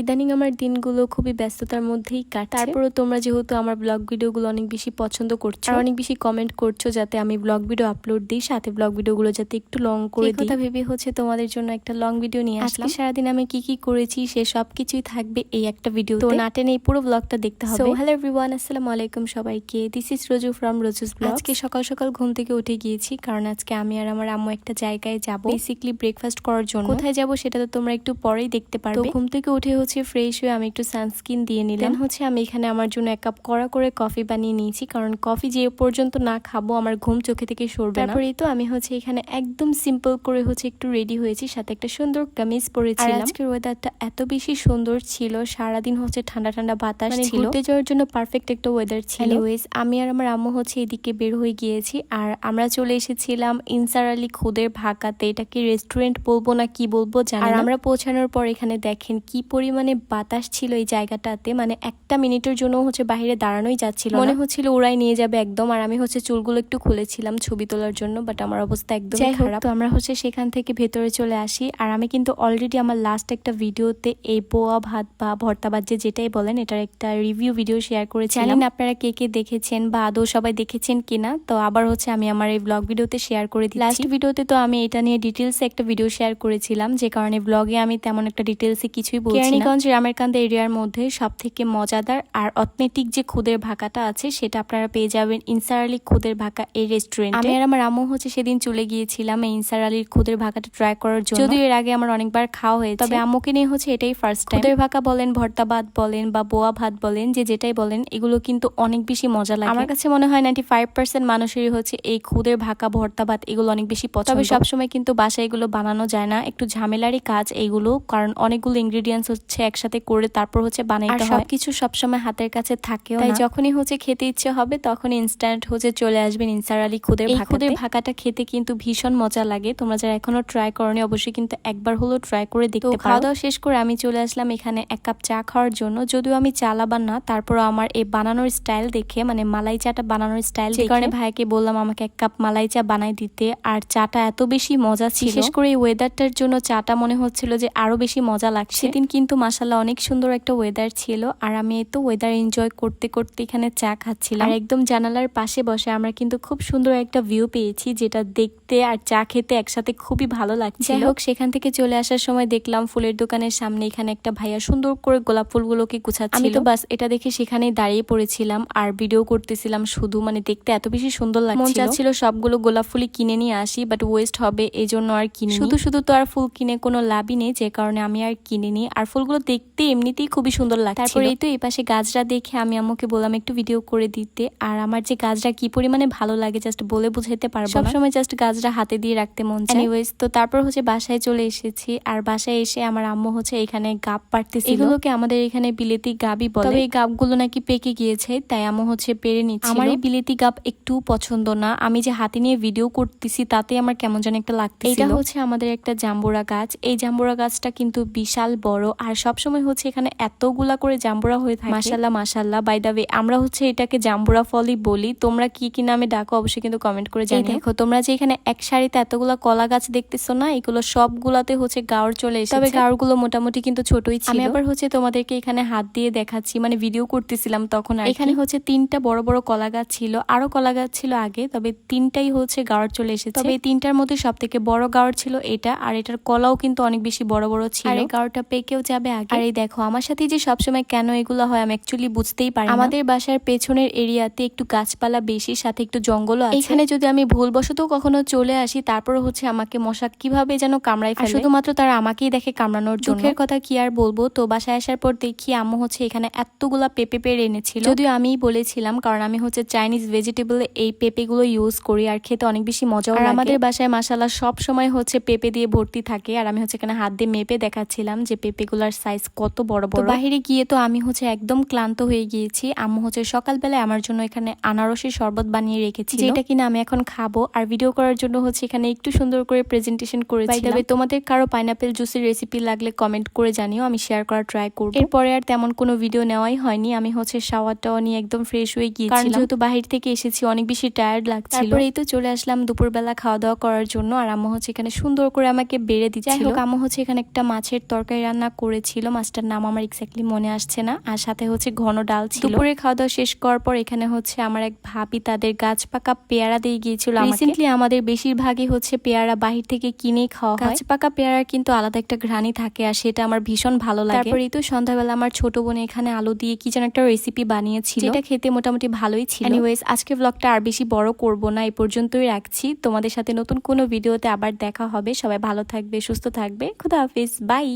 ইদানিং আমার দিনগুলো খুবই ব্যস্ততার মধ্যেই কাটছে। তারপরেও তোমরা যেহেতু আমার ব্লগ ভিডিওগুলো অনেক বেশি পছন্দ করছ অনেক বেশি কমেন্ট করছ যাতে আমি ব্লগ ভিডিও আপলোড দিই সাথে ব্লগ ভিডিওগুলো যাতে একটু লং করে দিই কথা ভেবে হচ্ছে তোমাদের জন্য একটা লং ভিডিও নিয়ে আসলাম। সারাদিন আমি কি কি করেছি সে সব কিছুই থাকবে এই একটা ভিডিও তো না টেনে এই পুরো ব্লগটা দেখতে হবে। হ্যালো এভরিওয়ান আসসালামু আলাইকুম সবাইকে। This is Roju from Roju's blog আজকে সকাল সকাল ঘুম থেকে উঠে গিয়েছি কারণ আজকে আমি আর আমার আম্মু একটা জায়গায় যাব বেসিক্যালি ব্রেকফাস্ট করার জন্য। কোথায় যাব সেটা তো তোমরা একটু পরেই দেখতে পারবে। ঘুম থেকে উঠে হচ্ছে ফ্রেশ হয়ে আমি একটু সানস্ক্রিন দিয়ে নিলাম। হচ্ছে আমি এখানে আমার জন্য এক কাপ কড়া করে কফি বানিয়ে নিয়েছি কারণ কফি যে পর্যন্ত না খাব আমার ঘুম চোখে থেকে সরবে না। তারপরেই তো আমি হচ্ছে এখানে একদম সিম্পল করে হচ্ছে একটু রেডি হয়েছি সাথে একটা সুন্দর কামিজ পরেছিলাম। আজকের ওয়েদারটা এত বেশি সুন্দর ছিল সারাদিন হচ্ছে ঠান্ডা ঠান্ডা বাতাস মানে ছিল। ঘুরতে যাওয়ার জন্য পারফেক্ট একটা ওয়েদার ছিল। এনিওয়েজ আমি আর আমার আম্মু হচ্ছে এদিকে বের হয়ে গিয়েছি আর আমরা চলে এসেছিলাম ইনসার আলী খুদের ভাকাতে এটা কি রেস্টুরেন্ট বলব না কি বলব জানি আর আমরা পৌঁছানোর পর এখানে দেখেন কি পরিমাণে বাতাস ছিল এই জায়গাটাতে মানে একটা মিনিটের জন্য হচ্ছে বাইরে দাঁড়ানোই যাচ্ছিল মনে হচ্ছিল ওরাই নিয়ে যাবে একদম আর আমি হচ্ছে চুলগুলো একটু খুলেছিলাম ছবি তোলার জন্য বাট আমার অবস্থা একদম খারাপ। তো আমরা হচ্ছে সেখান থেকে ভেতরে চলে আসি আর আমি কিন্তু অলরেডি আমার লাস্ট একটা ভিডিওতে এই পোয়া ভাত বা ভর্তা ভাত যে যেটাই বলেন এটার একটা রিভিউ ভিডিও শেয়ার করেছিলাম। জানি না আপনারা কে কে দেখেছেন বা আদৌ সবাই দেখেছেন কিনা তো আবার হচ্ছে আমি আমার এই ব্লগ ভিডিওতে শেয়ার করে দিই লাস্ট ভিডিওতে তো আমি এটা নিয়ে ডিটেলসে একটা ভিডিও শেয়ার করেছিলাম যে কারণে ব্লগে আমি তেমন একটা ডিটেলসে কিছুই বলছি না? কেরানীগঞ্জ রামেরকান্দা এরিয়ার মধ্যে সব থেকে মজাদার আর অথেন্টিক যে খুদের ভাকাটা আছে সেটা আপনারা পেয়ে যাবেন ইনসার আলী খুদের ভাকা এই রেস্টুরেন্ট আমি আর আমার আম্মু হচ্ছে সেদিন চলে গিয়েছিলাম এই ইনসার আলীর খুদের ভাকাটা ট্রাই করার জন্য। যদিও এর আগে আমার অনেকবার খাওয়া হয়েছে। তবে আম্মুকে নিয়ে হচ্ছে এটাই ফার্স্ট টাইম খুদের ভাকা বলেন ভর্তা ভাত বলেন বা বোয়া ভাত বলেন যে যেটাই বলেন এগুলো কিন্তু অনেক বেশি মজা লাগে। আমার কাছে মনে হয় নাইনটি ফাইভ পার্সেন্ট মানুষেরই হচ্ছে এই খুদের ভাকা ভর্তা ভাত এগুলো অনেক বেশি পছন্দ। তবে সবসময় কিন্তু বাসায় এগুলো বানানো যায় না। একটু ঝামেলারই কাজ এইগুলো কারণ অনেকগুলো ইনগ্রিডিয়েন্টস হচ্ছে একসাথে করে তারপর হচ্ছে বানাইতে হয়। সবকিছু সবসময় হাতের কাছে থাকেও তাই যখনই হচ্ছে খেতে ইচ্ছে হবে তখন ইনস্ট্যান্ট হচ্ছে চলে আসবেন ইনসার আলী খুদের খুদের ভাকাটা খেতে কিন্তু ভীষণ মজা লাগে। তোমরা যারা এখনও ট্রাই করনি অবশ্যই কিন্তু একবার হলো ট্রাই করে দেখতে পারো। খাওয়া দাওয়া শেষ করে আমি চলে আসলাম এখানে এক কাপ চা খাওয়ার জন্য। যদিও আমি চা লাবান না তারপর আমার এই বানানোর স্টাইল দেখে মানে মালাই চাটা বানানোর স্টাইল যে কারণে ভাইকে বললাম আমাকে এক কাপ মালাই চা বানাই দিতে। আর চাটা এত বেশি মজা ছিল। বিশেষ করে এই ওয়েদারটার জন্য চাটা মনে হচ্ছিল যে আরও বেশি মজা লাগছে। সেদিন কিন্তু মাসাল্লাহ অনেক সুন্দর একটা ওয়েদার ছিল। আর আমি এই তো ওয়েদার এনজয় করতে করতে এখানে চা খাচ্ছিলাম। আর একদম জানালার পাশে বসে আমরা কিন্তু খুব সুন্দর একটা ভিউ পেয়েছি যেটা দেখতে আর চা খেতে একসাথে খুবই ভালো লাগছে যাই হোক সেখান থেকে চলে আসার সময় দেখলাম ফুলের দোকানের সামনে এখানে একটা ভাইয়া সুন্দর করে গোলাপ ফুলগুলোকে গুছাচ্ছিল। আমি তো বাস এটা দেখে সেখানেই দাঁড়িয়ে পড়েছিলাম আর ভিডিও করতেছিলাম শুধু মানে দেখতে এত বেশি সুন্দর লাগছিল। মন চাচ্ছিল সবগুলো গোলাপ ফুলই কিনে নিয়ে আসি বাট ওয়েস্ট হবে এই জন্য আর কিনে শুধু শুধু তো আর ফুল কিনে কোনো লাভই নেই যে কারণে আমি আর কিনিনি। আর ফুলগুলো দেখতে এমনিতেই খুবই সুন্দর লাগছে তারপরে এই তো এই পাশে গাছটা দেখে আমি আম্মুকে বললাম একটু ভিডিও করে দিতে। আর আমার যে গাছটা কি পরিমাণে ভালো লাগে জাস্ট বলে বুঝাইতে পারব না। সবসময় জাস্ট গাছটা হাতে দিয়ে রাখতে মন চায়। এনিওয়েজ তো তারপর হচ্ছে বাসায় চলে এসেছি। আর বাসায় এসে আমার আম্মু হচ্ছে এখানে গাব পারতেছিল এগুলোকে আমাদের এখানে বিলেতি গাবই বলে। তবে এই গাবগুলো নাকি পেকে গিয়েছে তাই আম্মু হচ্ছে পেরে নিচ্ছে আমার এই বিলেতি গাব একটু পছন্দ না। আমি যে হাতে নিয়ে ভিডিও করতেছি তাতে আমার কেমন যেন একটা লাগতেছিল। এটা হচ্ছে আমাদের একটা জাম্বুরা গাছ। এই জাম্বুরা গাছটা কিন্তু বিশাল বড়। আর সবসময় হচ্ছে এখানে এতগুলা করে জাম্বুরা হয়ে থাকে। মাশাল্লাহ মাশাল্লাহ বাই দা ওয়ে আমরা হচ্ছে এটাকে জাম্বুরা ফলই বলি। তোমরা কি কি নামে ডাকো অবশ্যই কিন্তু কমেন্ট করে জানিয়ে দেখো তোমরা যে এখানে এক সারিতে এতগুলা কলা গাছ দেখতেছো না এগুলো সবগুলাতে হচ্ছে গাওর চলে এসেছে। তবে গাওরগুলো মোটামুটি কিন্তু ছোটই ছিল। আমি আবার হচ্ছে তোমাদেরকে এখানে হাত দিয়ে দেখাচ্ছি মানে ভিডিও করতেছিলাম তখন আর এখানে হচ্ছে তিনটা বড় বড় কলা গাছ ছিল। আরও কলা গাছ ছিল আগে তবে তিনটাই হচ্ছে গাওয়ার চলে এসেছে। তবে এই তিনটার মধ্যে সব থেকে বড় গাওয়ার ছিল এটা আর এটার কলাও কিন্তু অনেক বেশি বড় বড় ছিল। আর এই পেকেও যাবে আগে? আর এই দেখো আমার সাথে যে সবসময় কেন এগুলো হয় আমি অ্যাকচুয়ালি বুঝতেই পারি আমাদের বাসার পেছনের এরিয়াতে একটু গাছপালা বেশি সাথে একটু জঙ্গলও আছে। এখানে যদি আমি ভুলবশত কখনো চলে আসি তারপর হচ্ছে আমাকে মশা কীভাবে যেন কামড়াই ফেলে। শুধুমাত্র তারা আমাকেই দেখে কামড়ানোর জন্য। দুঃখের কথা কি আর বলব? তো বাসায় আসার পর দেখি আম্মু হচ্ছে এখানে এতগুলা পেঁপে পেড়ে এনেছিল। যদিও আমিই বলেছিলাম কারণ আমি হচ্ছে চাইনিজ ভেজিটেবল এই পেঁপে গুলো ইউজ করি আর খেতে অনেক বেশি মজাও লাগে। আমাদের বাসায় মাসালা সব সময় হচ্ছে পেঁপে দিয়ে ভর্তি থাকে। আর আমি হচ্ছে এখানে হাত দিয়ে মেপে দেখাচ্ছিলাম যে পেঁপে গুলার সাইজ কত বড় বড়। বাহিরে গিয়ে তো আমি হচ্ছে একদম ক্লান্ত হয়ে গিয়েছি। আম্মু হচ্ছে সকালবেলায় আমার জন্য এখানে আনারসের শরবত বানিয়ে রেখেছি যেটা কিনা আমি এখন খাব। আর ভিডিও করার জন্য হচ্ছে এখানে একটু সুন্দর করে প্রেজেন্টেশন করেছি তবে তোমাদের কারও পাইনাপেল জুসের রেসিপি লাগলে কমেন্ট করে জানিও আমি শেয়ার করার ট্রাই করব। এরপরে আর তেমন কোনো ভিডিও নেওয়াই হয়নি। আমি হচ্ছে শাওয়ার টাওয়ার নিয়ে একদম ফ্রেশ হয়ে গিয়েছিলাম। যেহেতু বাহির থেকে এসেছি অনেক বেশি টায়ার্ড লাগছিল। তারপরে এই তো চলে আসলাম দুপুরবেলা খাওয়া দাওয়া করার জন্য। আর আম্মু হচ্ছে এখানে সুন্দর করে আমাকে বেড়ে দিচ্ছিল। যাই হোক আম্মু হচ্ছে এখানে একটা মাছের তরকারি রান্না করেছে। ছিল মাছটার নাম আমার এক্স্যাক্টলি মনে আসছে না। আর সাথে হচ্ছে ঘন ডাল ছিল। দুপুরে খাওয়া দাওয়া শেষ করার পর এখানে হচ্ছে আমার এক ভাবি তাদের গাছ পাকা পেয়ারা দিয়ে গিয়েছিল রিসেন্টলি আমাদের বেশিরভাগই হচ্ছে পেয়ারা বাহির থেকে কিনেই খাওয়া হয়। গাছ পাকা পেয়ারার কিন্তু আলাদা একটা ঘ্রাণই থাকে আর সেটা আমার ভীষণ ভালো লাগে। তারপরেই তো সন্ধ্যাবেলা আমার ছোট বোন এখানে আলু দিয়ে কি যেন একটা রেসিপি বানিয়েছিল। এটা খেতে মোটামুটি ভালোই ছিল। এনিওয়েজ আজকে ব্লগটা আর বেশি বড় করব না এই পর্যন্তই রাখছি। তোমাদের সাথে নতুন কোনো ভিডিওতে আবার দেখা হবে। সবাই ভালো থাকবে সুস্থ থাকবে। খুদা হাফিজ বাই